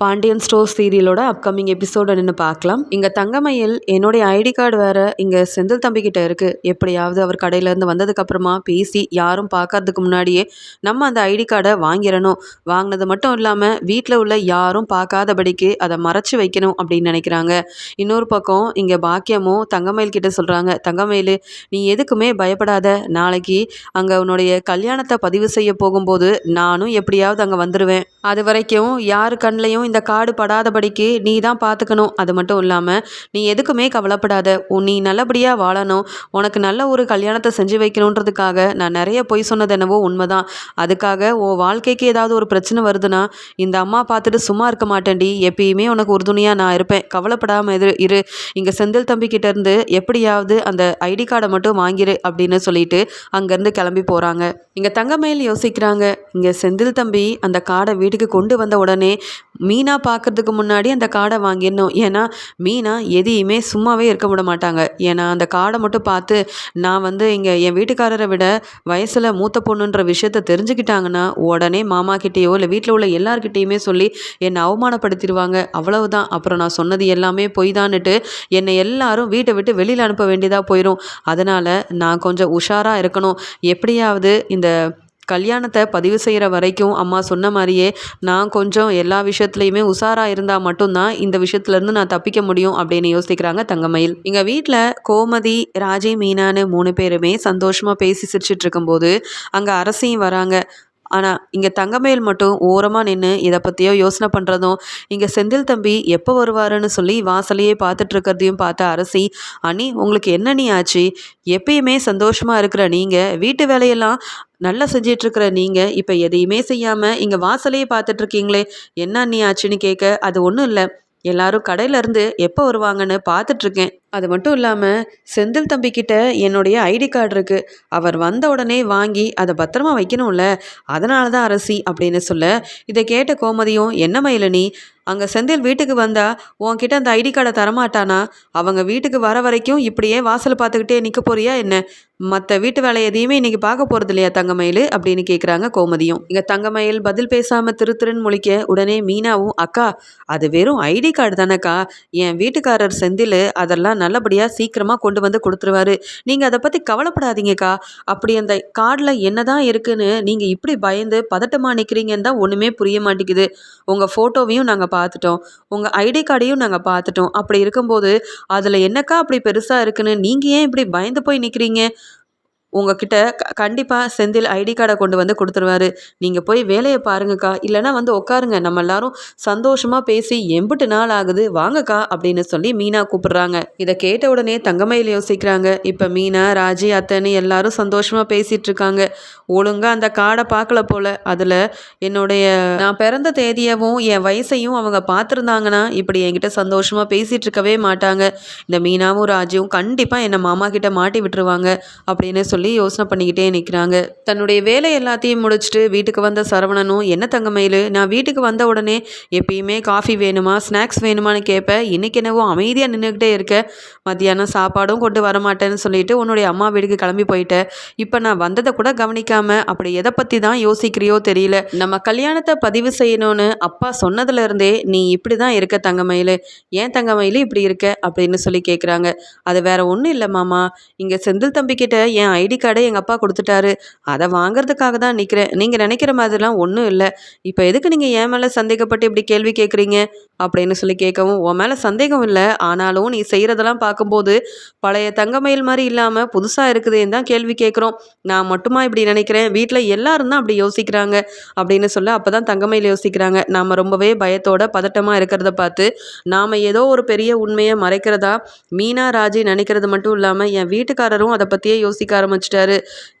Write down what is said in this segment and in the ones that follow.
Pandian store சீரியலோட upcoming எபிசோட நின்று பார்க்கலாம். இங்கே தங்கமயில் என்னுடைய ஐடி கார்டு வேற இங்கே செந்தில் தம்பிக்கிட்ட இருக்குது எப்படியாவது அவர் கடையிலேருந்து வந்ததுக்கப்புறமா பேசி யாரும் பார்க்கறதுக்கு முன்னாடியே நம்ம அந்த ஐடி கார்டை வாங்கிடணும். வாங்கினது மட்டும் இல்லாமல் வீட்டில் உள்ள யாரும் பார்க்காதபடிக்கு அதை மறைச்சி வைக்கணும் அப்படின்னு நினைக்கிறாங்க. இன்னொரு பக்கம் இங்கே பாக்கியமும் தங்கமயில் கிட்ட சொல்கிறாங்க தங்கமயில் நீ எதுக்குமே பயப்படாத. நாளைக்கு அங்கே உன்னுடைய கல்யாணத்தை பதிவு செய்ய போகும்போது நானும் எப்படியாவது அங்கே வந்துடுவேன் அது வரைக்கும் யார் கண்ணிலையும் இந்த காடு படாதபடிக்கு நீ தான் பார்த்துக்கணும் அது மட்டும் இல்லாமல் நீ எதுக்குமே கவலைப்படாத. நீ நல்லபடியாக வாழணும். உனக்கு நல்ல ஒரு கல்யாணத்தை செஞ்சு வைக்கணுன்றதுக்காக நான் நிறைய பொய் சொன்னது என்னவோ உண்மைதான். அதுக்காக உன் வாழ்க்கைக்கு ஏதாவது ஒரு பிரச்சனை வருதுன்னா இந்த அம்மா பார்த்துட்டு சும்மா இருக்க மாட்டேன்டி. எப்பயுமே உனக்கு உறுதுணையாக நான் இருப்பேன். கவலைப்படாமல் எது இரு. இங்கே செந்தில் தம்பி இருந்து எப்படியாவது அந்த ஐடி கார்டை மட்டும் வாங்கிரு அப்படின்னு சொல்லிட்டு அங்கேருந்து கிளம்பி போகிறாங்க இங்கே தங்கமயில் யோசிக்கிறாங்க. இங்கே செந்தில் தம்பி அந்த கார்டை வீட்டுக்கு கொண்டு வந்த உடனே மீனா பார்க்குறதுக்கு முன்னாடி அந்த கார்டை வாங்கிடணும் ஏன்னா மீனா எதையுமே சும்மாவே இருக்க விட மாட்டாங்க. ஏன்னா அந்த கார்டை மட்டும் பார்த்து நான் வந்து இங்கே என் வீட்டுக்காரரை விட வயசில் மூத்த பொண்ணுன்ற விஷயத்த தெரிஞ்சுக்கிட்டாங்கன்னா உடனே மாமா கிட்டேயோ இல்லை வீட்டில் உள்ள எல்லார்கிட்டேயுமே சொல்லி என்னை அவமானப்படுத்திடுவாங்க. அவ்வளவுதான். அப்புறம் நான் சொன்னது எல்லாமே பொய் தான்னுட்டு என்னை எல்லாரும் வீட்டை விட்டு வெளியில் அனுப்ப வேண்டியதாக போயிடும் அதனால் நான் கொஞ்சம் உஷாராக இருக்கணும். எப்படியாவது இந்த கல்யாணத்தை பதிவு செய்கிற வரைக்கும் அம்மா சொன்ன மாதிரியே நான் கொஞ்சம் எல்லா விஷயத்துலையுமே உஷாராக இருந்தால் மட்டும்தான் இந்த விஷயத்துலேருந்து நான் தப்பிக்க முடியும் அப்படின்னு யோசிக்கிறாங்க தங்கமயில். எங்கள் வீட்டில் கோமதி ராஜி மீனான்னு மூணு பேருமே சந்தோஷமாக பேசி சிரிச்சிட்டு இருக்கும்போது அங்கே அரசியும் வராங்க. ஆனால் இங்கே தங்கமயில் மட்டும் ஓரமாக நின்று இதை பற்றியோ யோசனை பண்ணுறதும் இங்கே செந்தில் தம்பி எப்போ வருவாருன்னு சொல்லி வாசலையே பார்த்துட்ருக்கிறதையும் பார்த்த அரசி அனி உங்களுக்கு என்ன நீ ஆச்சு? எப்பயுமே சந்தோஷமாக இருக்கிற நீங்கள் வீட்டு வேலையெல்லாம் நல்லா செஞ்சிட்ருக்கிற நீங்கள் இப்போ எதையுமே செய்யாமல் இங்கே வாசலையே பார்த்துட்ருக்கீங்களே என்ன நீ ஆச்சுன்னு கேட்க அது ஒன்றும் இல்லை. எல்லாரும் கடையிலேருந்து எப்போ வருவாங்கன்னு பார்த்துட்ருக்கேன். அது மட்டும் இல்லாமல் செந்தில் தம்பிக்கிட்ட என்னுடைய ஐடி கார்டு இருக்குது அவர் வந்த உடனே வாங்கி அதை பத்திரமா வைக்கணும்ல. அதனால தான் அரசி அப்படின்னு சொல்ல இதை கேட்ட கோமதியும் என்ன மயிலனி அங்கே செந்தில் வீட்டுக்கு வந்தா உன்கிட்ட அந்த ஐடி கார்டை தரமாட்டானா? அவங்க வீட்டுக்கு வர வரைக்கும் இப்படியே வாசல் பார்த்துக்கிட்டே நிற்க போறியா என்ன? மற்ற வீட்டு வேலை எதையுமே இன்றைக்கி பார்க்க போகிறது இல்லையா தங்கமயில்? அப்படின்னு கேட்குறாங்க கோமதியும். இங்கே தங்கமயில் பதில் பேசாமல் திருத்திருன்னு முழிக்க உடனே மீனாவும் அக்கா அது வெறும் ஐடி கார்டு தானேக்கா? என் வீட்டுக்காரர் செந்தில் அதெல்லாம் நல்லபடியாக சீக்கிரமாக கொண்டு வந்து கொடுத்துருவாரு. நீங்கள் அதை பற்றி கவலைப்படாதீங்கக்கா. அப்படி அந்த கார்டில் என்ன தான் இருக்குன்னு நீங்கள் இப்படி பயந்து பதட்டமாக நிற்கிறீங்கன்னு தான் ஒன்றுமே புரிய மாட்டேங்குது. உங்கள் ஃபோட்டோவையும் நாங்கள் பார்த்துட்டோம். உங்கள் ஐடி கார்டையும் நாங்கள் பார்த்துட்டோம். அப்படி இருக்கும்போது அதில் என்னக்கா அப்படி பெருசாக இருக்குன்னு நீங்கள் ஏன் இப்படி பயந்து போய் நிற்கிறீங்க உங்ககிட்ட க கண்டிப்பாக செந்தில் ஐடி கார்டை கொண்டு வந்து கொடுத்துருவாரு. நீங்கள் போய் வேலையை பாருங்கக்கா. இல்லைனா வந்து உட்காருங்க. நம்ம எல்லாரும் சந்தோஷமாக பேசி எம்பிட்டு நாள் ஆகுது வாங்கக்கா அப்படின்னு சொல்லி மீனா கூப்பிடுறாங்க. இதை கேட்ட உடனே தங்கமயில் யோசிக்கிறாங்க. இப்போ மீனா ராஜி அத்தனை எல்லாரும் சந்தோஷமாக பேசிகிட்டு இருக்காங்க. ஒழுங்காக அந்த கார்டை பார்க்கல போல். அதில் என்னுடைய நான் பிறந்த தேதியவும் என் வயசையும் அவங்க பார்த்துருந்தாங்கன்னா இப்படி என்கிட்ட சந்தோஷமாக பேசிகிட்டு இருக்கவே மாட்டாங்க. இந்த மீனாவும் ராஜியும் கண்டிப்பாக என்னை மாமா கிட்ட மாட்டி விட்டுருவாங்க அப்படின்னு சொல்லி யோசனை பண்ணிக்கிட்டே நிற்கிறாங்க தன்னுடைய வேலை எல்லாத்தையும் முடிச்சுட்டு வீட்டுக்கு வந்த சரவணனும் என்ன தங்கமயில் நான் வீட்டுக்கு வந்த உடனே எப்பயுமே காஃபி வேணுமா ஸ்நாக்ஸ் வேணுமான்னு கேட்பேன் இன்னைக்கு என்னவோ அமைதியாக நின்றுக்கிட்டே இருக்க. மத்தியானம் சாப்பாடும் கொண்டு வரமாட்டேன்னு சொல்லிட்டு உன்னுடைய அம்மா வீட்டுக்கு கிளம்பி போயிட்டேன் இப்போ நான் வந்ததை கூட கவனிக்காமல் அப்படி எதை பற்றி தான் யோசிக்கிறியோ தெரியல. நம்ம கல்யாணத்தை பதிவு செய்யணும்னு அப்பா சொன்னதுலேருந்தே நீ இப்படி தான் இருக்க தங்கமயில் ஏன் தங்கமயில் இப்படி இருக்க? அப்படின்னு சொல்லி கேட்குறாங்க அது வேற ஒன்றும் இல்லை மாமா. இங்கே செந்தில் தம்பிக்கிட்ட என் ஐடி கார்டை எங்கள் அப்பா கொடுத்துட்டாரு. அதை வாங்குறதுக்காக தான் நிற்கிறேன் நீங்கள் நினைக்கிற மாதிரிலாம் ஒன்றும் இல்லை. இப்போ எதுக்கு நீங்கள் என் மேலே சந்தேகப்பட்டு இப்படி கேள்வி கேட்குறீங்க அப்படின்னு சொல்லி கேட்கவும் உன் மேலே சந்தேகம் இல்லை. ஆனாலும் நீ செய்கிறதெல்லாம் பார்க்கும்போது பழைய தங்கமயில் மாதிரி இல்லாமல் புதுசாக இருக்குதுன்னு தான் கேள்வி கேட்குறோம் நான் மட்டுமா இப்படி நினைக்கிறேன்? வீட்டில் எல்லாரும் தான் அப்படி யோசிக்கிறாங்க. அப்படின்னு சொல்ல அப்போ தான் தங்கமயில் யோசிக்கிறாங்க. நாம் ரொம்பவே பயத்தோட பதட்டமாக இருக்கிறத பார்த்து நாம் ஏதோ ஒரு பெரிய உண்மையை மறைக்கிறதா மீனா ராஜி நினைக்கிறது மட்டும் இல்லாமல் என் வீட்டுக்காரரும் அதை பற்றியே யோசிக்க ஆரம்பிச்சிட்டாரு.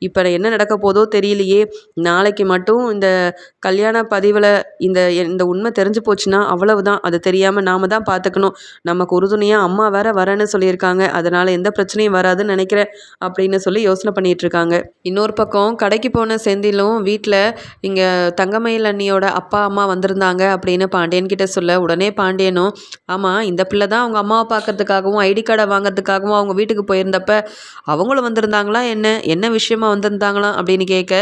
இப்போ என்ன நடக்க போதோ தெரியலையே. நாளைக்கு மட்டும் இந்த கல்யாண பதிவில் இந்த இந்த உண்மை தெரிஞ்சு போச்சுன்னா அவ்வளவுதான். அது தெரியாமல் நாம தான் பார்த்துக்கணும் நமக்கு உறுதுணையாக அம்மா வேற வரேன்னு சொல்லியிருக்காங்க. அதனால் எந்த பிரச்சனையும் வராதுன்னு நினைக்கிறேன் அப்படின்னு சொல்லி யோசனை பண்ணிட்டு இருக்காங்க இன்னொரு பக்கம் கடைக்கு போன செந்திலும் வீட்டில் இங்கே தங்கமயில் அண்ணியோட அப்பா அம்மா வந்திருந்தாங்க அப்படின்னு பாண்டியன் கிட்ட சொல்ல உடனே பாண்டியனும் ஆமாம் இந்த பிள்ளை தான் அவங்க அம்மாவை பார்க்கறதுக்காகவும் ஐடி கார்டை வாங்குறதுக்காகவும் அவங்க வீட்டுக்கு போயிருந்தப்ப அவங்களும் வந்திருந்தாங்களா என்ன? என்ன என்ன விஷயமா வந்திருந்தாங்களாம் அப்படின்னு கேட்க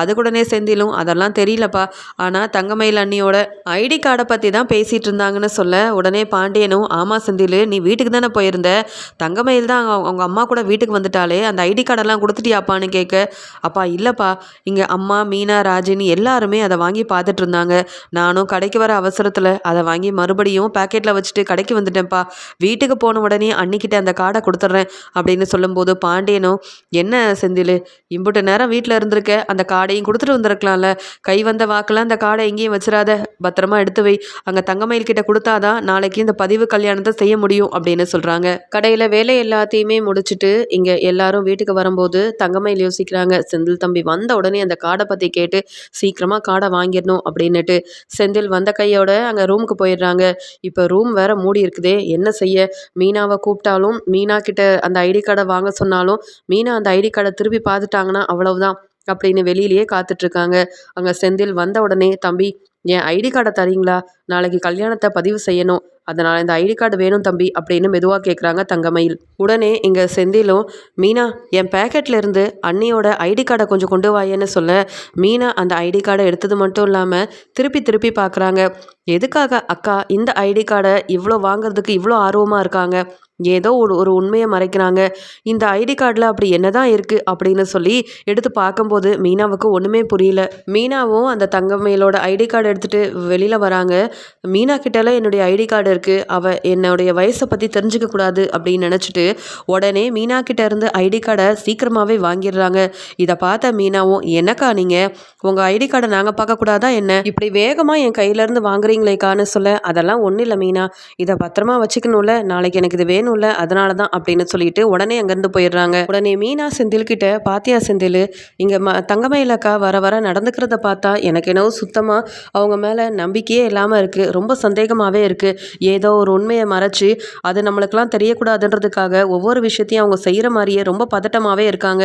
அதுக்குடனே செந்திலும் அதெல்லாம் தெரியலப்பா. ஆனால் தங்கமயில் அண்ணியோட ஐடி கார்டை பற்றி தான் பேசிகிட்டு இருந்தாங்கன்னு சொல்ல உடனே பாண்டியனும் ஆமாம் செந்தில் நீ வீட்டுக்கு தானே போயிருந்த? தங்கமயில் தான் அவங்க அவங்க அம்மா கூட வீட்டுக்கு வந்துட்டாலே அந்த ஐடி கார்டெல்லாம் கொடுத்துட்டியாப்பான்னு கேட்க அப்பா இல்லைப்பா. இங்கே அம்மா மீனா ராஜினி எல்லாருமே அதை வாங்கி பார்த்துட்டு இருந்தாங்க. நானும் கடைக்கு வர அவசரத்தில் அதை வாங்கி மறுபடியும் பேக்கெட்டில் வச்சுட்டு கடைக்கு வந்துட்டேன்ப்பா. வீட்டுக்கு போன உடனே அன்னிக்கிட்ட அந்த கார்டை கொடுத்துட்றேன் அப்படின்னு சொல்லும்போது பாண்டியனும் என்ன செந்தில் இம்புட்டு நேரம் வீட்டில் இருந்திருக்க அந்த கார்டையும் கொடுத்துட்டு வந்திருக்கலாம்ல. கை வந்த வாக்கில் அந்த கார்டை எங்கேயும் வச்சிடாத பத்திரமா எடுத்து வை. அங்கே தங்கமயில் கிட்ட கொடுத்தாதான் நாளைக்கு இந்த பதிவு கல்யாணத்தை செய்ய முடியும் அப்படின்னு சொல்கிறாங்க கடையில் வேலை எல்லாத்தையுமே முடிச்சுட்டு இங்கே எல்லாரும் வீட்டுக்கு வரும்போது தங்கமயில் யோசிக்கிறாங்க. செந்தில் தம்பி வந்த உடனே அந்த கார்டை பற்றி கேட்டு சீக்கிரமாக கார்டை வாங்கிடணும் அப்படின்னுட்டு செந்தில் வந்த கையோட அங்கே ரூமுக்கு போயிடுறாங்க. இப்போ ரூம் வேற மூடி இருக்குதே என்ன செய்ய? மீனாவை கூப்பிட்டாலும் மீனா கிட்ட அந்த ஐடி கார்டை வாங்க சொன்னாலும் மீனா அந்த ஐடி கார்டை திருப்பி பார்த்துட்டாங்கன்னா அவ்வளவுதான் அப்படின்னு வெளியிலேயே காத்துட்ருக்காங்க. அங்கே செந்தில் வந்த உடனே தம்பி என் ஐடி கார்டை தரீங்களா? நாளைக்கு கல்யாணத்தை பதிவு செய்யணும். அதனால் இந்த ஐடி கார்டு வேணும் தம்பி அப்படின்னு மெதுவாக கேட்குறாங்க தங்கமயில். உடனே இங்கே செந்திலும் மீனா என் பேக்கெட்லேருந்து அண்ணியோட ஐடி கார்டை கொஞ்சம் கொண்டு வாயேன்னு சொல்ல. மீனா அந்த ஐடி கார்டை எடுத்தது மட்டும் இல்லாமல் திருப்பி திருப்பி பார்க்குறாங்க எதுக்காக அக்கா இந்த ஐடி கார்டை இவ்வளோ வாங்குறதுக்கு இவ்வளோ ஆர்வமாக இருக்காங்க? ஏதோ ஒரு ஒரு உண்மையை மறைக்கிறாங்க. இந்த ஐடி கார்டில் அப்படி என்ன தான் இருக்குது அப்படின்னு சொல்லி எடுத்து பார்க்கும்போது மீனாவுக்கு ஒன்றுமே புரியல. மீனாவும் அந்த தங்கமயிலோட ஐடி கார்டு எடுத்துகிட்டு வெளியில் வராங்க. மீனா கிட்டலாம் என்னுடைய ஐடி கார்டு இருக்குது அவள் என்னுடைய வயசை பற்றி தெரிஞ்சுக்க கூடாது அப்படின்னு நினச்சிட்டு உடனே மீனா கிட்ட இருந்து ஐடி கார்டை சீக்கிரமாகவே வாங்கிடுறாங்க. இதை பார்த்த மீனாவும் என்னக்கா நீங்கள் உங்கள் ஐடி கார்டை நாங்கள் பார்க்கக்கூடாதா என்ன? இப்படி வேகமாக என் கையிலேருந்து வாங்குறீங்களேக்கான்னு சொல்ல அதெல்லாம் ஒன்றும் இல்லை மீனா. இதை பத்திரமா வச்சுக்கணும்ல. நாளைக்கு எனக்கு இது வேணும். வேணும்ல அதனால தான் அப்படின்னு சொல்லிட்டு உடனே அங்கேருந்து போயிடுறாங்க. உடனே மீனா செந்தில் கிட்ட பாத்தியா செந்தில் இங்கே ம தங்கமயிலக்கா வர வர நடந்துக்கிறத பார்த்தா எனக்கு என்னவோ சுத்தமாக அவங்க மேலே நம்பிக்கையே இல்லாமல் இருக்குது ரொம்ப சந்தேகமாகவே இருக்குது ஏதோ ஒரு உண்மையை மறைச்சி அது நம்மளுக்கெல்லாம் தெரியக்கூடாதுன்றதுக்காக ஒவ்வொரு விஷயத்தையும் அவங்க செய்கிற மாதிரியே ரொம்ப பதட்டமாகவே இருக்காங்க.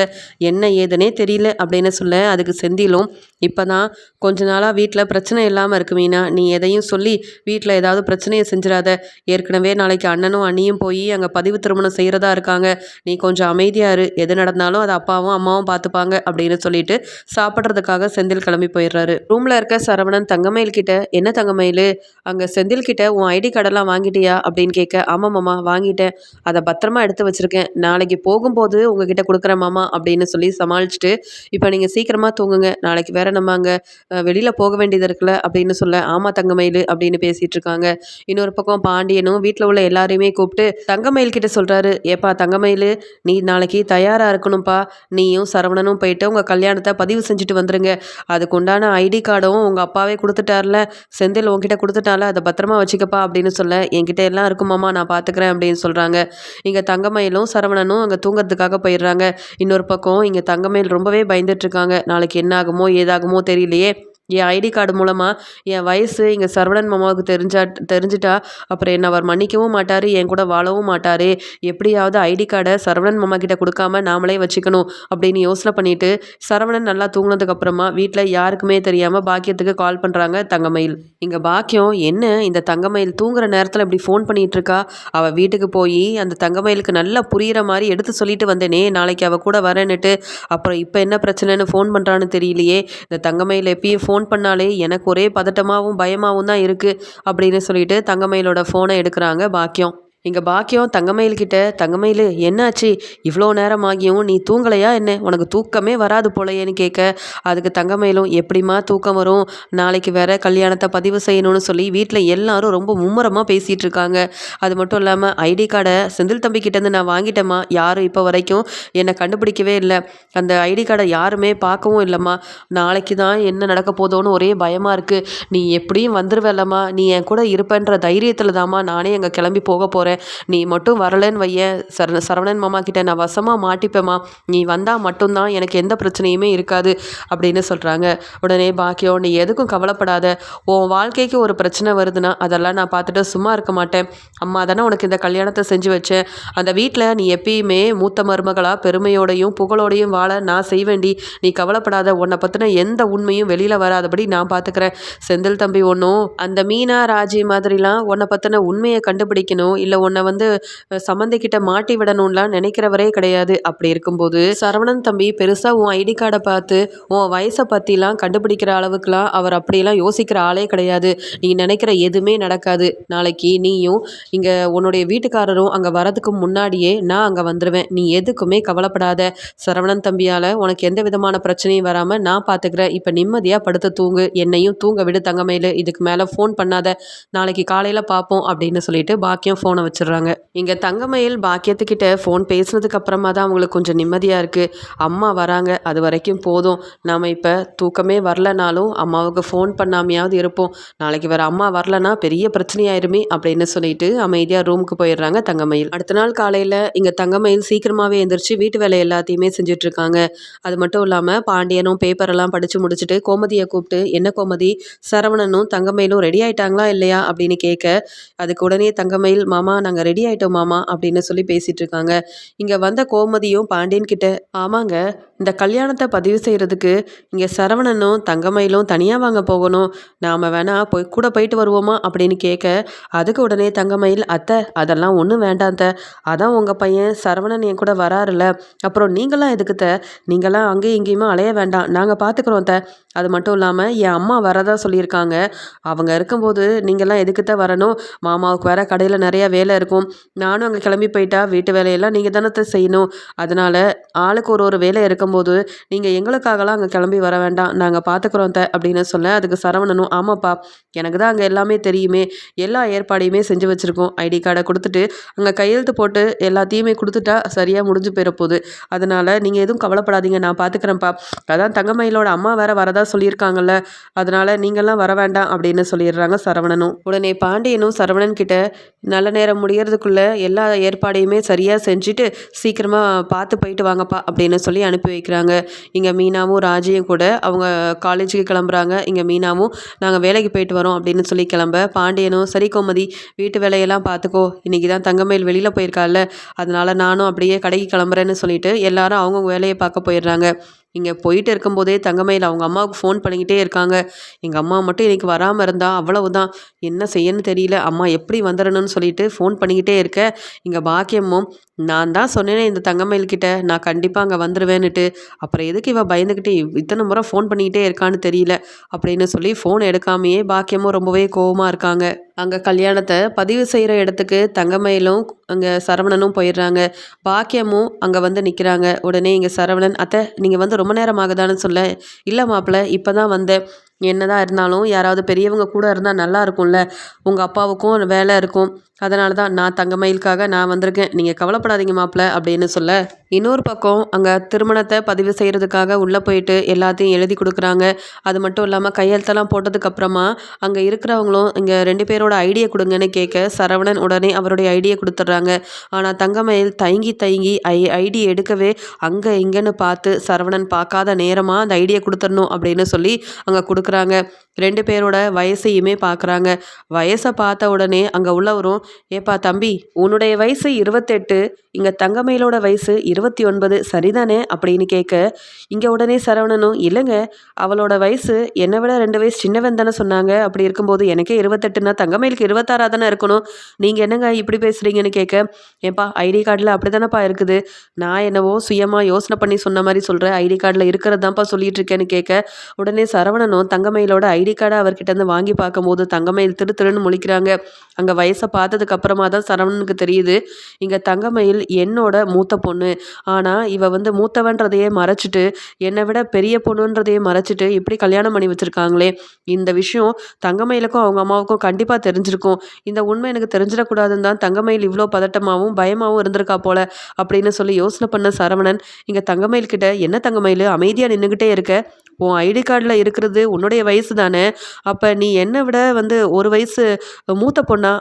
என்ன ஏதுனே தெரியல அப்படின்னு சொல்ல அதுக்கு செந்திலும் இப்போ தான் கொஞ்ச நாளாக வீட்டில் பிரச்சனை இல்லாமல் இருக்கு மீனா. நீ எதையும் சொல்லி வீட்டில் ஏதாவது பிரச்சனையை செஞ்சிடாத. ஏற்கனவே நாளைக்கு அண்ணனும் அண்ணியும் போய் அங்கே பதிவு திருமணம் செய்கிறதா இருக்காங்க. நீ கொஞ்சம் அமைதியாக இரு. எது நடந்தாலும் அது அப்பாவும் அம்மாவும் பார்த்துப்பாங்க அப்படின்னு சொல்லிட்டு சாப்பிட்றதுக்காக செந்தில் கிளம்பி போயிடுறாரு. ரூமில் இருக்க சரவணன் தங்கமயில் கிட்ட என்ன தங்கமயில்? அங்கே செந்தில் கிட்ட உன் ஐடி கார்டெல்லாம் வாங்கிட்டியா? அப்படின்னு கேட்க ஆமாம் மாமா வாங்கிட்டேன். அதை பத்திரமா எடுத்து வச்சிருக்கேன். நாளைக்கு போகும்போது உங்ககிட்ட கொடுக்குறேன் மாமா அப்படின்னு சொல்லி சமாளிச்சுட்டு இப்போ நீங்கள் சீக்கிரமாக தூங்குங்க. நாளைக்கு வேற நம்ம அங்கே வெளியில் போக வேண்டியது இருக்குல்ல? அப்படின்னு சொல்ல ஆமாம் தங்கமயில் அப்படின்னு பேசிகிட்டு இருக்காங்க. இன்னொரு பக்கம் பாண்டியனும் வீட்டில் உள்ள எல்லாரையுமே கூப்பிட்டு தங்கமயில் கிட்ட சொல்கிறாரு ஏப்பா தங்கமயில் நீ நாளைக்கு தயாராக இருக்கணும்ப்பா. நீயும் சரவணனும் போயிட்டு உங்கள் கல்யாணத்தை பதிவு செஞ்சுட்டு வந்துருங்க. அதுக்குண்டான ஐடி கார்டும் உங்கள் அப்பாவே கொடுத்துட்டார்ல. செந்தில் உங்ககிட்ட கொடுத்துட்டால அதை பத்திரமா வச்சுக்கப்பா அப்படின்னு சொல்ல என்கிட்ட எல்லாம் இருக்குமாம்மா நான் பார்த்துக்கிறேன் அப்படின்னு சொல்கிறாங்க இங்கே தங்கமயிலும் சரவணனும் அங்கே தூங்குறதுக்காக போயிடுறாங்க. இன்னொரு பக்கம் இங்கே தங்கமயில் ரொம்பவே பயந்துட்டுருக்காங்க நாளைக்கு என்ன ஆகுமோ ஏதாகுமோ தெரியலையே. என் ஐடி கார்டு மூலமாக என் வயசு இங்கே சரவணன் மாமாவுக்கு தெரிஞ்சா தெரிஞ்சிட்டா அப்புறம் என்னை அவர் மன்னிக்கவும் மாட்டார் என் கூட வாழவும் மாட்டார். எப்படியாவது ஐடி கார்டை சரவணன் மாமா கிட்ட கொடுக்காம நாமளே வச்சுக்கணும் அப்படின்னு யோசனை பண்ணிட்டு சரவணன் நல்லா தூங்கினதுக்கப்புறமா வீட்டில் யாருக்குமே தெரியாமல் பாக்கியத்துக்கு கால் பண்ணுறாங்க தங்கமயில். இங்கே பாக்கியம் என்ன இந்த தங்கமயில் தூங்குற நேரத்தில் இப்படி ஃபோன் பண்ணிகிட்டு இருக்கா அவள் வீட்டுக்கு போய் அந்த தங்கமயிலுக்கு நல்லா புரிகிற மாதிரி எடுத்து சொல்லிட்டு வந்தேனே நாளைக்கு அவள் கூட வரேன்னுட்டு அப்புறம் இப்போ என்ன பிரச்சனைன்னு ஃபோன் பண்ணுறான்னு தெரியலையே இந்த தங்கமயில் எப்பயும் ஃபோன் ஃபோன் பண்ணாலே எனக்கு ஒரே பதட்டமாகவும் பயமாகவும் தான் இருக்குது அப்படின்னு சொல்லிட்டு தங்கமயிலோட ஃபோனை எடுக்கிறாங்க பாக்கியம். இங்கே பாக்கியம் தங்கமயில் கிட்ட தங்கமயில் என்னாச்சு? இவ்வளோ நேரம் ஆகியும் நீ தூங்கலையா என்ன? உனக்கு தூக்கமே வராது போலையேன்னு கேட்க அதுக்கு தங்கமயிலும் எப்படிமா தூக்கம் வரும்? நாளைக்கு வேற கல்யாணத்தை பதிவு செய்யணும்னு சொல்லி வீட்டில் எல்லாரும் ரொம்ப மும்முரமாக பேசிகிட்டு இருக்காங்க அது மட்டும் இல்லாமல் ஐடி கார்டை செந்தில் தம்பி கிட்டேருந்து நான் வாங்கிட்டேம்மா. யாரும் இப்போ வரைக்கும் என்னை கண்டுபிடிக்கவே இல்லை. அந்த ஐடி கார்டை யாருமே பார்க்கவும் இல்லைம்மா. நாளைக்கு தான் என்ன நடக்க போதோன்னு ஒரே பயமாக இருக்குது நீ எப்படியும் வந்துருவேலம்மா. நீ என் கூட இருப்பேன்ற தைரியத்தில் தாம்மா நானே அங்கே கிளம்பி போக போகிறேன் நீ மட்டும் வரலன்னு வைய. சர சரவணன் மாமா கிட்ட நான் வசமாக மாட்டிப்பேம்மா. நீ வந்தால் மட்டும்தான் எனக்கு எந்த பிரச்சனையுமே இருக்காது அப்படின்னு சொல்கிறாங்க உடனே பாக்கியம் நீ எதுக்கும் கவலைப்படாத. உன் வாழ்க்கைக்கு ஒரு பிரச்சனை வருதுன்னா அதெல்லாம் நான் பார்த்துட்டு சும்மா இருக்க மாட்டேன். அம்மா தானே உனக்கு இந்த கல்யாணத்தை செஞ்சு வச்சேன் அந்த வீட்டில் நீ எப்பயுமே மூத்த மருமகளாக பெருமையோடையும் புகழோடையும் வாழ நான் செய்வேண்டி. நீ கவலைப்படாத. உன்னை பற்றின எந்த உண்மையும் வெளியில் வராதபடி நான் பார்த்துக்கிறேன் செந்தில் தம்பி ஒன்றும் அந்த மீனா ராஜி மாதிரிலாம் உன்னை பற்றின உண்மையை கண்டுபிடிக்கணும் இல்லை உன்னை வந்து சம்மந்திக்கிட்ட மாட்டி விடணும்லாம் நினைக்கிறவரே கிடையாது. அப்படி இருக்கும்போது சரவணன் தம்பி பெருசாக உன் ஐடி கார்டை பார்த்து உன் வயசை பற்றிலாம் கண்டுபிடிக்கிற அளவுக்குலாம் அவர் அப்படியெல்லாம் யோசிக்கிற ஆளே கிடையாது. நீ நினைக்கிற எதுவுமே நடக்காது. நாளைக்கு நீயும் இங்கே உன்னுடைய வீட்டுக்காரரும் அங்கே வரதுக்கு முன்னாடியே நான் அங்கே வந்துடுவேன் நீ எதுக்குமே கவலைப்படாத. சரவணன் தம்பியால் உனக்கு எந்த விதமான பிரச்சனையும் வராமல் நான் பார்த்துக்கிறேன் இப்போ நிம்மதியாக படுத்து தூங்கு. என்னையும் தூங்க விடு தங்கமயிலு. இதுக்கு மேலே ஃபோன் பண்ணாத. நாளைக்கு காலையில் பார்ப்போம் அப்படின்னு சொல்லிட்டு பாக்கியம் ஃபோனை வச்சிடுறாங்க. இங்கே தங்கமயில் பாக்கியத்துக்கிட்ட ஃபோன் பேசினதுக்கு அப்புறமா தான் அவங்களுக்கு கொஞ்சம் நிம்மதியாக இருக்குது அம்மா வராங்க. அது வரைக்கும் போதும். நாம் இப்போ தூக்கமே வரலனாலும் அம்மாவுக்கு ஃபோன் பண்ணாமையாவது இருப்போம். நாளைக்கு வேறு அம்மா வரலனா பெரிய பிரச்சனையாயிருமே அப்படின்னு சொல்லிட்டு அமைதியாக ரூமுக்கு போயிடுறாங்க தங்கமயில். அடுத்த நாள் காலையில் இங்கே தங்கமயில் சீக்கிரமாகவே எந்திரிச்சு வீட்டு வேலை எல்லாத்தையுமே செஞ்சுட்டு இருக்காங்க அது மட்டும் இல்லாமல் பாண்டியனும் பேப்பரெல்லாம் படித்து முடிச்சுட்டு கோமதியை கூப்பிட்டு என்ன கோமதி? சரவணனும் தங்கமயிலும் ரெடி ஆயிட்டாங்களா இல்லையா? அப்படின்னு கேட்க அதுக்கு உடனே தங்கமயில் மாமா நாங்கள் ரெடி ஆயிட்டோம் மாமா அப்படின்னு சொல்லி பேசிட்டு இருக்காங்க. இங்கே வந்த கோமதியும் பாண்டியன் கிட்ட ஆமாங்க இந்த கல்யாணத்தை பதிவு செய்கிறதுக்கு இங்கே சரவணனும் தங்கமயிலும் தனியாக வாங்க போகணும். நாம் வேணால் போய் கூட போயிட்டு வருவோமா அப்படின்னு கேட்க அதுக்கு உடனே தங்கமயில் அத்தை அதெல்லாம் ஒன்றும் வேண்டாம் அத்தை. அதான் உங்கள் பையன் சரவணன் என் கூட வராருல அப்புறம் நீங்களாம் எதுக்குத்த நீங்களாம் அங்கேயும் இங்கேயுமே அலைய வேண்டாம். நாங்கள் பார்த்துக்குறோம் த அது மட்டும் இல்லாமல் என் அம்மா வரதா சொல்லியிருக்காங்க. அவங்க இருக்கும்போது நீங்கள்லாம் எதுக்குத்த வரணும்? மாமாவுக்கு வேற கடையில் நிறைய வேலை இருக்கும். நானும் அங்கே கிளம்பி போயிட்டா வீட்டு வேலையெல்லாம் நீங்கள் தானே செய்யணும். அதனால் ஆளுக்கு ஒரு ஒரு வேலை இருக்கும் இருக்கும்போது நீங்கள் எங்களுக்காகலாம் அங்கே கிளம்பி வர வேண்டாம். நாங்கள் பார்த்துக்குறோம் த அப்படின்னு சொல்ல அதுக்கு சரவணனும் ஆமாப்பா எனக்கு தான் அங்கே எல்லாமே தெரியுமே. எல்லா ஏற்பாடையுமே செஞ்சு வச்சுருக்கோம். ஐடி கார்டை கொடுத்துட்டு அங்கே கையெழுத்து போட்டு எல்லாத்தையுமே கொடுத்துட்டா சரியாக முடிஞ்சு போயிட போகுது அதனால் நீங்கள் எதுவும் கவலைப்படாதீங்க. நான் பார்த்துக்கிறேன்ப்பா அதான் தங்கமயிலோட அம்மா வேற வரதா சொல்லியிருக்காங்கல்ல. அதனால் நீங்கள்லாம் வர வேண்டாம் அப்படின்னு சொல்லிடுறாங்க சரவணனும். உடனே பாண்டியனும் சரவணன் கிட்ட நல்ல நேரம் முடியறதுக்குள்ளே எல்லா ஏற்பாடையுமே சரியாக செஞ்சுட்டு சீக்கிரமாக பார்த்து போயிட்டு வாங்கப்பா அப்படின்னு சொல்லி அனுப்பி வைக்கிறாங்க. இங்கே மீனாவும் ராஜியும் கூட அவங்க காலேஜுக்கு கிளம்புறாங்க. இங்கே மீனாவும் நாங்கள் வேலைக்கு போயிட்டு வரோம் அப்படின்னு சொல்லி கிளம்ப. பாண்டியனும் சரி கோமதி வீட்டு வேலையெல்லாம் பார்த்துக்கோ. இன்றைக்கி தான் தங்கமயில் வெளியில் போயிருக்கால அதனால் நானும் அப்படியே கடைக்கு கிளம்புறேன்னு சொல்லிட்டு எல்லாரும் அவங்கவுங்க வேலையை பார்க்க போயிடுறாங்க. இங்கே போயிட்டு இருக்கும்போதே தங்கமயில் அவங்க அம்மாவுக்கு ஃபோன் பண்ணிக்கிட்டே இருக்காங்க. எங்கள் அம்மா மட்டும் இன்றைக்கி வராமல் இருந்தா அவ்வளவுதான். என்ன செய்யன்னு தெரியல. அம்மா எப்படி வந்துடணும்னு சொல்லிட்டு ஃபோன் பண்ணிக்கிட்டே இருக்க. இங்கே பாக்கியமும் நான் தான் சொன்னேனே இந்த தங்கமயில்கிட்ட நான் கண்டிப்பாக அங்கே வந்துடுவேன்னுட்டு அப்புறம் எதுக்கு இவள் பயந்துக்கிட்டே இத்தனை முறை ஃபோன் பண்ணிக்கிட்டே இருக்கான்னு தெரியல. அப்படின்னு சொல்லி ஃபோன் எடுக்காமையே பாக்கியமும் ரொம்பவே கோவமாக இருக்காங்க. அங்கே கல்யாணத்தை பதிவு செய்கிற இடத்துக்கு தங்கமயிலும் அங்கே சரவணனும் போயிடுறாங்க. பாக்கியமும் அங்கே வந்து நிற்கிறாங்க உடனே இங்கே சரவணன் அத்தை நீங்கள் வந்து ரொம்ப நேரம் ஆகுதான்னு சொல்ல இல்லை மாப்பிள்ள இப்போ தான் வந்தேன். என்னதான் இருந்தாலும் யாராவது பெரியவங்க கூட இருந்தால் நல்லா இருக்கும்ல. உங்கள் அப்பாவுக்கும் வேலை இருக்கும். அதனால தான் நான் தங்கமயிலுக்காக நான் வந்திருக்கேன். நீங்கள் கவலைப்படாதீங்க மாப்பிள்ள அப்படின்னு சொல்ல இன்னொரு பக்கம் அங்கே திருமணத்தை பதிவு செய்கிறதுக்காக உள்ளே போயிட்டு எல்லாத்தையும் எழுதி கொடுக்குறாங்க. அது மட்டும் இல்லாமல் கையெழுத்தெல்லாம் போட்டதுக்கப்புறமா அங்கே இருக்கிறவங்களும் இங்கே ரெண்டு பேரோட ஐடியை கொடுங்கன்னு கேட்க சரவணன் உடனே அவருடைய ஐடியா கொடுத்துட்றாங்க. ஆனால் தங்கமயில் தயங்கி தயங்கி ஐ ஐடி எடுக்கவே அங்கே இங்கேன்னு பார்த்து சரவணன் பார்க்காத நேரமாக அந்த ஐடியை கொடுத்துடணும் அப்படின்னு சொல்லி அங்கே கொடுக்குறாங்க. ரெண்டு பேரோட வயசையுமே பார்க்குறாங்க. வயசை பார்த்த உடனே அங்கே உள்ளவரும் ஏப்பா தம்பி உன்னுடைய வயசு இருபத்தெட்டு இங்கே தங்கமயிலோட வயசு இருபத்தி ஒன்பது சரிதானே? அப்படின்னு கேட்க இங்கே உடனே சரவணனும் இல்லைங்க அவளோட வயசு என்னை விட ரெண்டு வயசு சின்னவன் தானே சொன்னாங்க. அப்படி இருக்கும்போது எனக்கே இருபத்தெட்டுனா தங்கமயிலுக்கு இருபத்தாறாக தானே இருக்கணும்? நீங்கள் என்னங்க இப்படி பேசுகிறீங்கன்னு கேட்க ஏப்பா ஐடி கார்டில் அப்படி தானேப்பா இருக்குது? நான் என்னவோ சுயமாக யோசனை பண்ணி சொன்ன மாதிரி சொல்கிறேன் ஐடி கார்டில் இருக்கிறது தான்ப்பா சொல்லிட்டு இருக்கேன்னு கேட்க உடனே சரவணனும் தங்கமயிலோட ஐடி கார்டை அவர்கிட்ட இருந்து வாங்கி பார்க்கும்போது தங்கமயில் திரு திருன்னு முழிக்கிறாங்க. அங்கே வயசை பார்த்ததுக்கு அப்புறமா தான் சரவணனுக்கு தெரியுது. இங்கே தங்கமயில் என்னோட மூத்த பொண்ணு. ஆனால் இவ வந்து மூத்தவன்றதையே மறைச்சிட்டு என்னை விட பெரிய பொண்ணுன்றதையே மறைச்சிட்டு இப்படி கல்யாணம் பண்ணி வச்சுருக்காங்களே. இந்த விஷயம் தங்கமயிலுக்கும் அவங்க அம்மாவுக்கும் கண்டிப்பாக தெரிஞ்சிருக்கும். இந்த உண்மை எனக்கு தெரிஞ்சிடக்கூடாதுன்னு தான் தங்கமயில் இவ்வளோ பதட்டமாகவும் பயமாகவும் இருந்திருக்கா போல அப்படின்னு சொல்லி யோசனை பண்ண சரவணன் இங்கே தங்கமயில்கிட்ட என்ன தங்கமயில்? அமைதியாக நின்றுக்கிட்டே இருக்க. உன் ஐடி கார்டில் இருக்கிறது உன்னுடைய வயசு தானே அப்போ நீ என்னை விட வந்து ஒரு வயசு மூத்த பொண்ணா?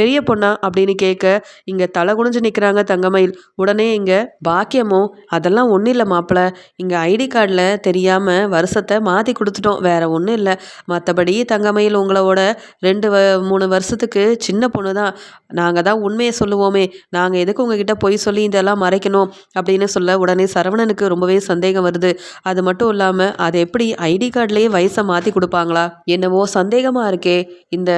பெரிய பொண்ணா அப்படின்னு கேட்க இங்கே தலை குனிஞ்சு நிற்கிறாங்க தங்கமயில். உடனே இங்கே பாக்கியமோ அதெல்லாம் ஒன்றும் இல்லை மாப்பிள்ள இங்கே ஐடி கார்டில் தெரியாமல் வருஷத்தை மாற்றி கொடுத்துட்டோம். வேற ஒன்றும் இல்லை. மற்றபடி தங்கமயில் உங்களோட ரெண்டு வ மூணு வருஷத்துக்கு சின்ன பொண்ணு தான். நாங்கள் தான் உண்மையை சொல்லுவோமே. நாங்கள் எதுக்கு உங்ககிட்ட பொய் சொல்லி இதெல்லாம் மறைக்கணும் அப்படின்னு சொல்ல உடனே சரவணனுக்கு ரொம்பவே சந்தேகம் வருது. அது மட்டும் இல்லாமல் அது எப்படி ஐடி கார்டுலேயே வயசை மாற்றி கொடுப்பாங்களா? என்னவோ சந்தேகமாக இருக்கே. இந்த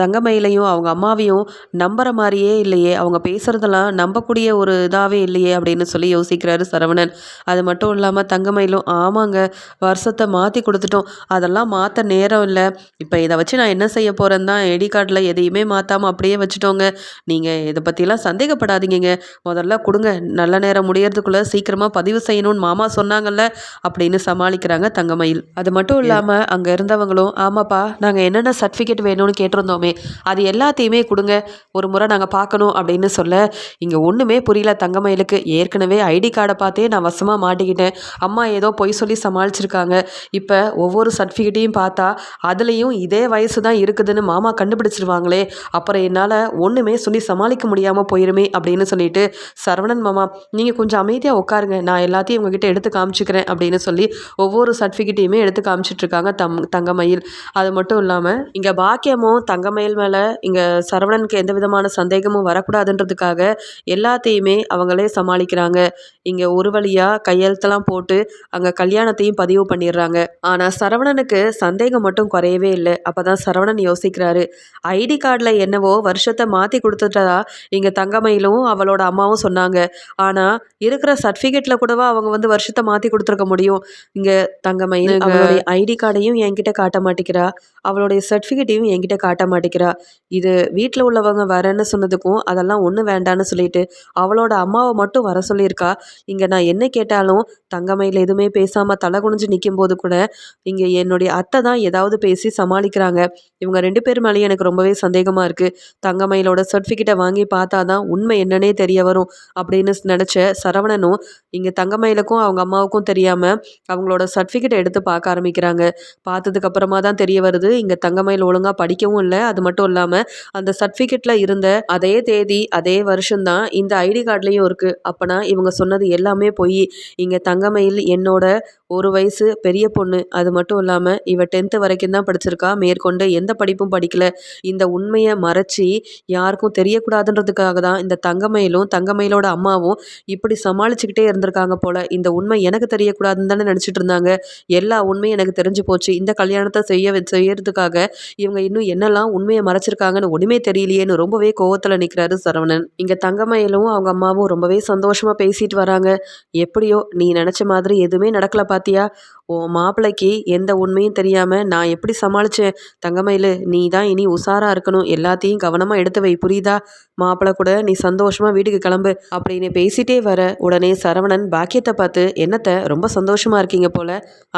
தங்கமயிலையும் அவங்க அம்மாவையும் எதையும் நம்புகிற மாதிரியே இல்லையே. அவங்க பேசுகிறதெல்லாம் நம்பக்கூடிய ஒரு இதாகவே இல்லையே அப்படின்னு சொல்லி யோசிக்கிறாரு சரவணன். அது மட்டும் இல்லாமல் தங்கமயிலும் ஆமாங்க வருஷத்தை மாற்றி கொடுத்துட்டோம். அதெல்லாம் மாற்ற நேரம் இல்லை. இப்போ இதை வச்சு நான் என்ன செய்ய போகிறேன்னு தான் ஐடி கார்டில் எதையுமே மாற்றாமல் அப்படியே வச்சுட்டோங்க. நீங்கள் இதை பற்றிலாம் சந்தேகப்படாதீங்க முதல்ல கொடுங்க. நல்ல நேரம் முடியறதுக்குள்ளே சீக்கிரமாக பதிவு செய்யணும்னு மாமா சொன்னாங்கல்ல? அப்படின்னு சமாளிக்கிறாங்க தங்கமயில். அது மட்டும் இல்லாமல் அங்கே இருந்தவங்களும் ஆமாப்பா நாங்கள் என்னென்ன சர்டிஃபிகேட் வேணும்னு கேட்டிருந்தோமே அது எல்லாத்தையுமே கொடுங்க. ஒரு முறை நாங்கள் பார்க்கணும் அப்படின்னு சொல்ல இங்கே ஒன்றுமே புரியல தங்கமயிலுக்கு. ஏற்கனவே ஐடி கார்டை பார்த்தே நான் வசமாக மாட்டிக்கிட்டேன். அம்மா ஏதோ பொய் சொல்லி சமாளிச்சிருக்காங்க. இப்போ ஒவ்வொரு சர்டிஃபிகேட்டையும் பார்த்தா அதுலேயும் இதே வயசு தான் இருக்குதுன்னு மாமா கண்டுபிடிச்சிருவாங்களே. அப்புறம் என்னால் ஒன்றுமே சொல்லி சமாளிக்க முடியாமல் போயிருமே அப்படின்னு சொல்லிட்டு சரவணன் மாமா நீங்கள் கொஞ்சம் அமைதியாக உட்காருங்க. நான் எல்லாத்தையும் உங்ககிட்ட எடுத்து காமிச்சிக்கிறேன். அப்படின்னு சொல்லி ஒவ்வொரு சர்டிஃபிகேட்டையுமே எடுத்து காமிச்சிட்ருக்காங்க தம் தங்கமயில். அது மட்டும் இல்லாமல் இங்கே பாக்கியமும் தங்கமயில் மேலே இங்கே சரவணனுக்கு எந்த விதமான சந்தேகமும் வரக்கூடாதுன்றதுக்காக எல்லாத்தையுமே அவங்களே சமாளிக்கிறாங்க. இங்கே ஒரு வழியாக கையெழுத்தெல்லாம் போட்டு அங்கே கல்யாணத்தையும் பதிவு பண்ணிடுறாங்க. ஆனால் சரவணனுக்கு சந்தேகம் மட்டும் குறையவே இல்லை. அப்போ தான் சரவணன் யோசிக்கிறாரு ஐடி கார்டில் என்னவோ வருஷத்தை மாற்றி கொடுத்துட்டதா இங்கே தங்கமயிலும் அவளோட அம்மாவும் சொன்னாங்க. ஆனால் இருக்கிற சர்டிஃபிகேட்டில் கூடவா அவங்க வந்து வருஷத்தை மாற்றி கொடுத்துருக்க முடியும்? இங்கே தங்கமயில் அவளுடைய ஐடி கார்டையும் என்கிட்ட காட்ட மாட்டேங்கிறா. அவளுடைய சர்டிஃபிகேட்டையும் என்கிட்ட காட்ட மாட்டேங்கிறா. இது வீட்டில் வீட்டில் உள்ளவங்க வரேன்னு சொன்னதுக்கும் அதெல்லாம் ஒன்றும் வேண்டான்னு சொல்லிட்டு அவளோட அம்மாவை மட்டும் வர சொல்லியிருக்கா. இங்கே நான் என்ன கேட்டாலும் தங்கமையில் எதுவுமே பேசாமல் தலை குனிஞ்சு நிற்கும் போது கூட இங்கே என்னுடைய அத்தை தான் ஏதாவது பேசி சமாளிக்கிறாங்க. இவங்க ரெண்டு பேர் மேலேயும் எனக்கு ரொம்பவே சந்தேகமாக இருக்குது தங்கமயிலோட சர்டிஃபிகேட்டை வாங்கி பார்த்தா தான் உண்மை என்னன்னே தெரிய வரும் அப்படின்னு நினச்ச சரவணனும் இங்கே தங்கமயிலுக்கும் அவங்க அம்மாவுக்கும் தெரியாமல் அவங்களோட சர்டிஃபிகேட்டை எடுத்து பார்க்க ஆரம்பிக்கிறாங்க. பார்த்ததுக்கப்புறமா தான் தெரிய வருது இங்கே தங்கமயில் ஒழுங்காக படிக்கவும் இல்லை. அது மட்டும் இல்லாமல் அந்த சர்டிஃபிகேட்டில் இருந்த அதே தேதி அதே வருஷம்தான் இந்த ஐடி கார்ட்லேயும் இருக்குது அப்போனா இவங்க சொன்னது எல்லாமே போய் இங்கே தங்கமயில் என்னோட ஒரு வயசு பெரிய பொண்ணு. அது மட்டும் இல்லாமல் இவ டென்த்து வரைக்கும் தான் படிச்சிருக்கா. மேற்கொண்டு எந்த படிப்பும் படிக்கல. இந்த உண்மையை மறைச்சி யாருக்கும் தெரியக்கூடாதுன்றதுக்காக தான் இந்த தங்கமயிலும் தங்கமயிலோட அம்மாவும் இப்படி சமாளிச்சுக்கிட்டே இருந்திருக்காங்க போல. இந்த உண்மை எனக்கு தெரியக்கூடாதுன்னு தானே நினச்சிட்டு இருந்தாங்க. எல்லா உண்மையும் எனக்கு தெரிஞ்சு போச்சு. இந்த கல்யாணத்தை செய்ய செய்யறதுக்காக இவங்க இன்னும் என்னெல்லாம் உண்மையை மறைச்சிருக்காங்கன்னு ஒன்றுமே தெரியலையேன்னு ரொம்பவே கோவத்தில் நிற்கிறாரு சரவணன். இங்கே தங்கமயிலும் அவங்க அம்மாவும் ரொம்பவே சந்தோஷமாக பேசிட்டு வராங்க. எப்படியோ நீ நினச்ச மாதிரி எதுவுமே நடக்கல பார்த்தியா உன் மாப்பிள்ளைக்கு எந்த உண்மையும் தெரியாமல் நான் எப்படி சமாளித்தேன் தங்கமயிலு நீ தான் இனி உஷாராக இருக்கணும். எல்லாத்தையும் கவனமாக எடுத்து வை புரியுதா? மாப்பிள்ளை கூட நீ சந்தோஷமாக வீட்டுக்கு கிளம்பு அப்படின்னு பேசிட்டே வர உடனே சரவணன் பாக்கியத்தை பார்த்து என்னத்தை ரொம்ப சந்தோஷமாக இருக்கீங்க போல.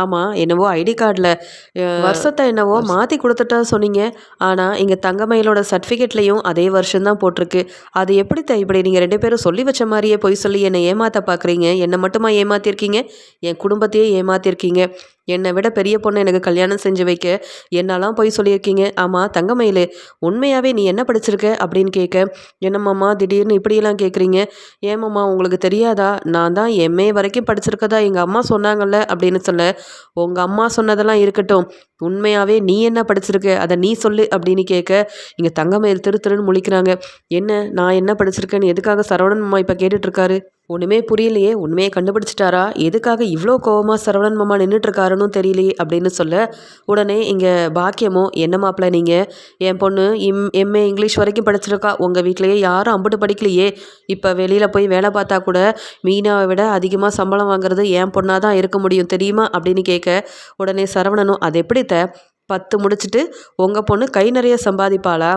ஆமாம் என்னவோ ஐடி கார்டில் வருஷத்தை என்னவோ மாற்றி கொடுத்துட்டா சொன்னீங்க. ஆனால் இங்கே தங்கமயிலோட சர்டிஃபிகேட்லேயும் அதே வருஷம்தான் போட்டிருக்கு. அது எப்படி த இப்படி நீங்கள் ரெண்டு பேரும் சொல்லி வச்ச மாதிரியே பொய் சொல்லி என்னை ஏமாற்ற பார்க்குறீங்க என்னை மட்டுமா ஏமாத்திருக்கீங்க? என் குடும்பத்தையே ஏமாத்திருக்கீங்க. என்னை விட பெரிய பொண்ணை எனக்கு கல்யாணம் செஞ்சு வைக்க என்னெல்லாம் பொய் சொல்லியிருக்கீங்க? ஆமாம் தங்கமயிலு உண்மையாகவே நீ என்ன படிச்சிருக்க? அப்படின்னு கேட்க என்னம்மாம்மா திடீர்னு இப்படியெல்லாம் கேட்குறீங்க? ஏமாம்மா உங்களுக்கு தெரியாதா? நான் தான் எம்ஏ வரைக்கும் படிச்சிருக்கதா எங்கள் அம்மா சொன்னாங்கல்ல? அப்படின்னு சொல்ல உங்கள் அம்மா சொன்னதெல்லாம் இருக்கட்டும். உண்மையாகவே நீ என்ன படிச்சிருக்க? அதை நீ சொல்லு அப்படின்னு கேட்க இங்கே தங்கமயில் திரு திருன்னு முழிக்கிறாங்க. என்ன நான் என்ன படிச்சிருக்கேன்னு எதுக்காக சரவணன் அம்மா இப்போ கேட்டுட்ருக்காரு ஒன்றுமே புரியலையே உண்மையை கண்டுபிடிச்சிட்டாரா? எதுக்காக இவ்வளோ கோவமாக சரவணன் மாமா நின்றுட்டுருக்காருன்னு தெரியலையே அப்படின்னு சொல்ல உடனே இங்கே பாக்கியமும் என்ன மாப்பிள்ள நீங்கள் என் பொண்ணு இம் எம்ஏ இங்கிலீஷ் வரைக்கும் படிச்சிருக்கா. உங்கள் வீட்லேயே யாரும் அம்புட்டு படிக்கலையே. இப்போ வெளியில் போய் வேலை பார்த்தா கூட மீனாவை விட அதிகமாக சம்பளம் வாங்குறது என் பொண்ணாக தான் இருக்க முடியும் தெரியுமா? அப்படின்னு கேட்க உடனே சரவணனும் அது எப்படித்த? பத்து முடிச்சுட்டு உங்கள் பொண்ணு கை நிறைய சம்பாதிப்பாளா?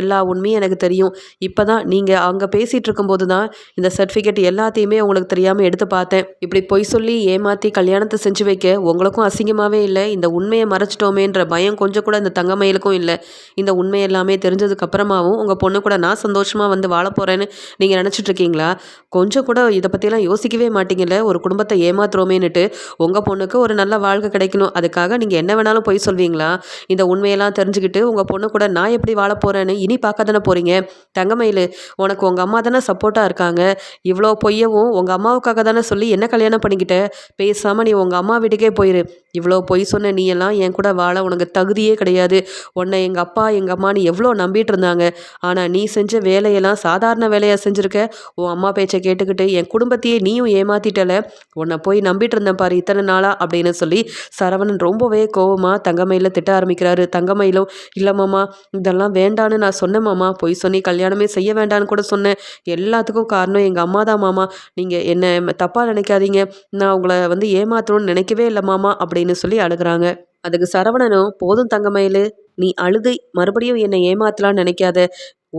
எல்லா உண்மையும் எனக்கு தெரியும். இப்போ தான் நீங்கள் அங்கே பேசிகிட்டு இருக்கும்போது தான் இந்த சர்டிஃபிகேட் எல்லாத்தையுமே உங்களுக்கு தெரியாமல் எடுத்து பார்த்தேன். இப்படி பொய் சொல்லி ஏமாற்றி கல்யாணத்தை செஞ்சு வைக்க உங்களுக்கும் அசிங்கமாகவே இல்லை இந்த உண்மையை மறைச்சிட்டோமேன்ற பயம் கொஞ்சம் கூட இந்த தங்கமயிலுக்கும் இல்லை. இந்த உண்மை எல்லாமே தெரிஞ்சதுக்கப்புறமாவும் உங்கள் பொண்ணு கூட நான் சந்தோஷமாக வந்து வாழ போகிறேன்னு நீங்கள் நினச்சிட்ருக்கீங்களா கொஞ்சம் கூட இதை பற்றிலாம் யோசிக்கவே மாட்டீங்கல்ல ஒரு குடும்பத்தை ஏமாத்துறோமேன்னுட்டு. உங்கள் பொண்ணுக்கு ஒரு நல்ல வாழ்க்கை கிடைக்கணும். அதுக்காக நீங்கள் என்ன வேணாலும் பொய் சொல்வீங்களா? இந்த உண்மையெல்லாம் தெரிஞ்சுக்கிட்டு உங்கள் பொண்ணு கூட நான் எப்படி வாழ போகிறேன்னு இனி பார்க்க தானே போகிறீங்க தங்கமயில் உனக்கு உங்கள் அம்மா தானே சப்போர்ட்டாக இருக்காங்க. இவ்வளோ பொய்யவும் உங்கள் அம்மாவுக்காக தானே சொல்லி என்ன கல்யாணம் பண்ணிக்கிட்ட? பேசாமல் நீ உங்கள் அம்மா வீட்டுக்கே போயிரு. இவ்வளோ பொய் சொன்ன நீ எல்லாம் என் கூட வாழ உனக்கு தகுதியே கிடையாது. உன்னை எங்கள் அப்பா எங்கள் அம்மான்னு எவ்வளோ நம்பிட்டு இருந்தாங்க. ஆனால் நீ செஞ்ச வேலையெல்லாம் சாதாரண வேலையாக செஞ்சுருக்க? உன் அம்மா பேச்சை கேட்டுக்கிட்டு என் குடும்பத்தையே நீயும் ஏமாத்திட்டல. உன்னை போய் நம்பிட்டு இருந்தேன் பாரு இத்தனை நாளா அப்படின்னு சொல்லி சரவணன் ரொம்பவே கோவமாக தங்கமயில திட்ட ஆரம்பிக்கிறாரு. தங்கமயிலும் இல்லை மாமா இதெல்லாம் வேண்டான்னு நான் சொன்னேன் மாமா. பொய் சொல்லி கல்யாணமே செய்ய வேண்டான்னு கூட சொன்னேன். எல்லாத்துக்கும் காரணம் எங்கள் அம்மா தான் மாமா. நீங்கள் என்னை தப்பாக நினைக்காதீங்க. நான் உங்களை வந்து ஏமாத்தணும்னு நினைக்கவே இல்லை மாமா அப்படி அப்படின்னு சொல்லி அழுகுறாங்க அதுக்கு சரவணனும் போதும் தங்கமயிலு நீ அழுது மறுபடியும் என்னை ஏமாத்தலாம்னு நினைக்காத.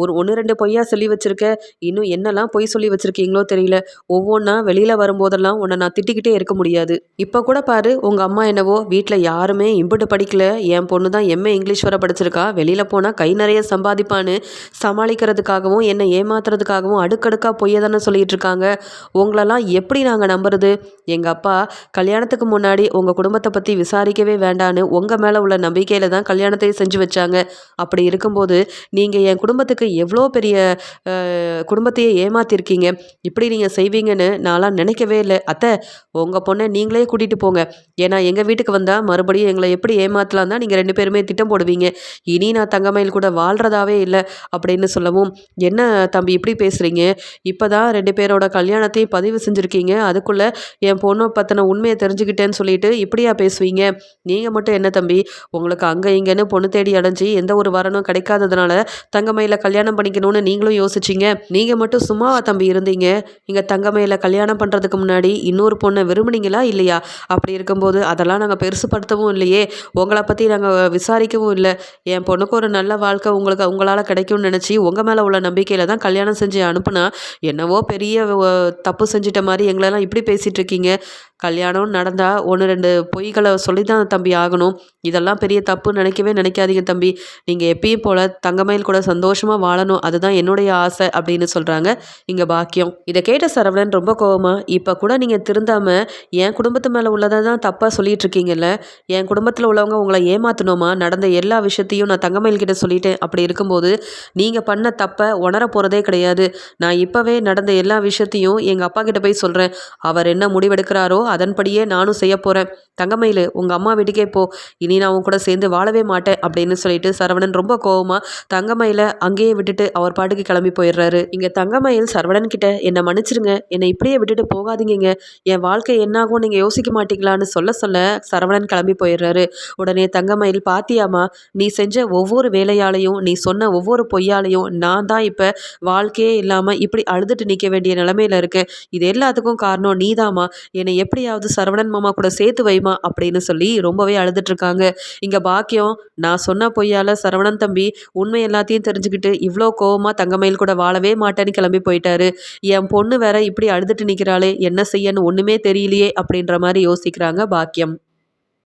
ஒரு ஒன்று ரெண்டு பொய்யா சொல்லி வச்சிருக்க? இன்னும் என்னெல்லாம் பொய் சொல்லி வச்சிருக்கீங்களோ தெரியல. ஒவ்வொன்றா வெளியில் வரும்போதெல்லாம் உன்னை நான் திட்டிக்கிட்டே இருக்க முடியாது. இப்போ கூட பாரு உங்கள் அம்மா என்னவோ வீட்டில் யாருமே இம்புட்டு படிக்கல. என் பொண்ணு தான் எம்ஏ இங்கிலீஷ் வர படிச்சிருக்கா. வெளியில் போனால் கை நிறைய சம்பாதிப்பான்னு சமாளிக்கிறதுக்காகவும் என்னை ஏமாத்துறதுக்காகவும் அடுக்கடுக்காக பொய்யை தானே சொல்லிகிட்டு இருக்காங்க. உங்களெல்லாம் எப்படி நாங்கள் நம்புறது? எங்கள் அப்பா கல்யாணத்துக்கு முன்னாடி உங்கள் குடும்பத்தை பற்றி விசாரிக்கவே வேண்டான்னு உங்கள் மேலே உள்ள நம்பிக்கையில் தான் கல்யாணத்தை செஞ்சு வச்சாங்க. அப்படி இருக்கும்போது நீங்கள் என் குடும்பத்துக்கு எவ்வளோ பெரிய குடும்பத்தையே ஏமாத்திருக்கீங்க? இப்படி நீங்கள் செய்வீங்கன்னு நான்லாம் நினைக்கவே இல்லை. அத்தை உங்கள் பொண்ணை நீங்களே கூட்டிகிட்டு போங்க. ஏன்னா எங்கள் வீட்டுக்கு வந்தால் மறுபடியும் எங்களை எப்படி ஏமாத்தலாம் தான் நீங்கள் ரெண்டு பேருமே திட்டம் போடுவீங்க. இனி நான் தங்கமயில் கூட வாழ்கிறதாவே இல்லை அப்படின்னு சொல்லவும் என்ன தம்பி இப்படி பேசுகிறீங்க இப்போ தான் ரெண்டு பேரோட கல்யாணத்தையும் பதிவு செஞ்சுருக்கீங்க. அதுக்குள்ளே என் பொண்ணை பற்றின உண்மையை தெரிஞ்சுக்கிட்டேன்னு சொல்லிட்டு இப்படியா பேசுவீங்க? நீங்கள் மட்டும் என்ன தம்பி? உங்களுக்கு அங்கே இங்கேன்னு பொண்ணு தேடி அடைஞ்சி எந்த ஒரு வரணும் கிடைக்காததுனால தங்கமயில கல்யாணம் கல்யாணம் பண்ணிக்கணும்னு நீங்களும் யோசிச்சிங்க. நீங்கள் மட்டும் சும்மாவா தம்பி இருந்தீங்க. இங்கே தங்கமையில் கல்யாணம் பண்ணுறதுக்கு முன்னாடி இன்னொரு பொண்ணை விரும்புனீங்களா இல்லையா? அப்படி இருக்கும்போது அதெல்லாம் நாங்கள் பெருசுப்படுத்தவும் இல்லையே. உங்களை பற்றி நாங்கள் விசாரிக்கவும் இல்லை. என் பொண்ணுக்கு ஒரு நல்ல வாழ்க்கை உங்களுக்கு உங்களால் கிடைக்கும்னு நினச்சி உங்கள் மேலே உள்ள நம்பிக்கையில் தான் கல்யாணம் செஞ்சு அனுப்புனா என்னவோ பெரிய தப்பு செஞ்சிட்ட மாதிரி எங்களெல்லாம் இப்படி பேசிகிட்டு இருக்கீங்க. கல்யாணம் நடந்தால் ஒன்று ரெண்டு பொய்களை சொல்லி தான் தம்பி ஆகணும். இதெல்லாம் பெரிய தப்பு நினைக்கவே நினைக்காதீங்க தம்பி. நீங்கள் எப்பயும் போல் தங்கமயில் கூட சந்தோஷமாக வாழணும். அதுதான் என்னுடைய ஆசை அப்படின்னு சொல்கிறாங்க இங்கே பாக்கியம். இதை கேட்ட சரவணன் ரொம்ப கோவமாக இப்போ கூட நீங்கள் திருந்தாமல் என் குடும்பத்து மேலே உள்ளதை தான் தப்பாக சொல்லிட்டு இருக்கீங்கல்ல? என் குடும்பத்தில் உள்ளவங்க உங்களை ஏமாற்றணுமா நடந்த எல்லா விஷயத்தையும் நான் தங்கமயில் கிட்ட சொல்லிட்டேன். அப்படி இருக்கும்போது நீங்கள் பண்ண தப்பை உணர போகிறதே கிடையாது. நான் இப்போவே நடந்த எல்லா விஷயத்தையும் எங்கள் அப்பா கிட்ட போய் சொல்கிறேன் அவர் என்ன முடிவெடுக்கிறாரோ அதன்படியே நானும் செய்ய போகிறேன் தங்கமயில் உங்கள் அம்மா வீட்டுக்கே போ. இனி நான் உன் கூட சேர்ந்து வாழவே மாட்டேன். அப்படின்னு சொல்லிட்டு சரவணன் ரொம்ப கோவமாக தங்கமயில அங்கேயே விட்டுட்டு அவர் பாட்டுக்கு கிளம்பி போயிடுறாரு. இங்கே தங்கமயில் சரவணன் கிட்ட என்னை மன்னிச்சிருங்க. என்னை இப்படியே விட்டுட்டு போகாதீங்க என் வாழ்க்கை என்னாகும் நீங்கள் யோசிக்க மாட்டீங்களான்னு சொல்ல சொல்ல சரவணன் கிளம்பி போயிடுறாரு. உடனே தங்கமயில் பாத்தியாமா நீ செஞ்ச ஒவ்வொரு வேலையாலையும் நீ சொன்ன ஒவ்வொரு பொய்யாலையும் நான் தான் இப்போ வாழ்க்கையே இல்லாமல் இப்படி அழுதுட்டு நிற்க வேண்டிய நிலமையில இருக்கேன். இது எல்லாத்துக்கும் காரணம் நீதாமா என்னை எப்படியாவது சரவணன் மாமா கூட சேர்த்து வைமா அப்படின்னு சொல்லி ரொம்பவே அழுதுட்டு இருக்காங்க. இங்கே பாக்கியம் நான் சொன்ன பொய்யால் சரவணன் தம்பி உண்மை எல்லாத்தையும் தெரிஞ்சுக்கிட்டு இவ்வளோ கோவமாக தங்கமயில் கூட வாழவே மாட்டேன்னு கிளம்பி போயிட்டாரு. என் பொண்ணு வேற இப்படி அழுதுட்டு நிற்கிறாளே என்ன செய்யன்னு ஒன்றுமே தெரியலையே அப்படின்ற மாதிரி யோசிக்கிறாங்க பாக்கியம்.